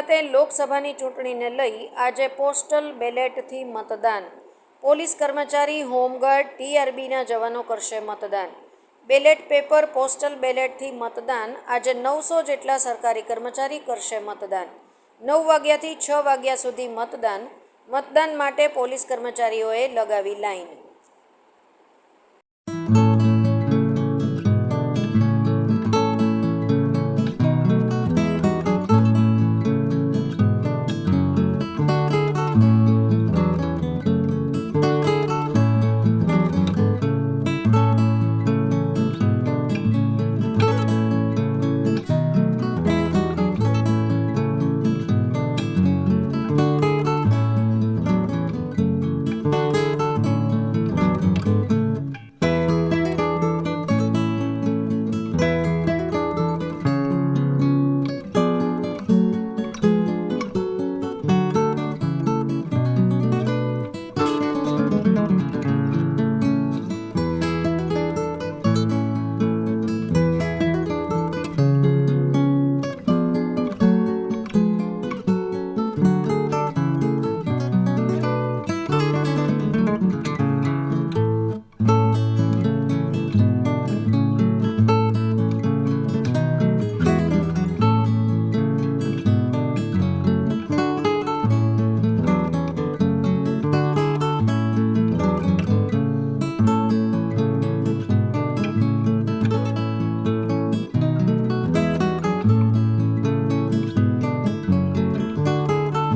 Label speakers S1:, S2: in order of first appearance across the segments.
S1: ખાતે લોકસભાની ચૂંટણીને લઈ આજે પોસ્ટલ બેલેટથી મતદાન. પોલીસ કર્મચારી, હોમગાર્ડ, ટીઆરબીના જવાનો કરશે મતદાન. બેલેટ પેપર, પોસ્ટલ બેલેટથી મતદાન. આજે નવસો જેટલા સરકારી કર્મચારી કરશે મતદાન. નવ વાગ્યાથી છ વાગ્યા સુધી મતદાન. મતદાન માટે પોલીસ કર્મચારીઓએ લગાવી લાઈન.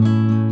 S1: Thank you.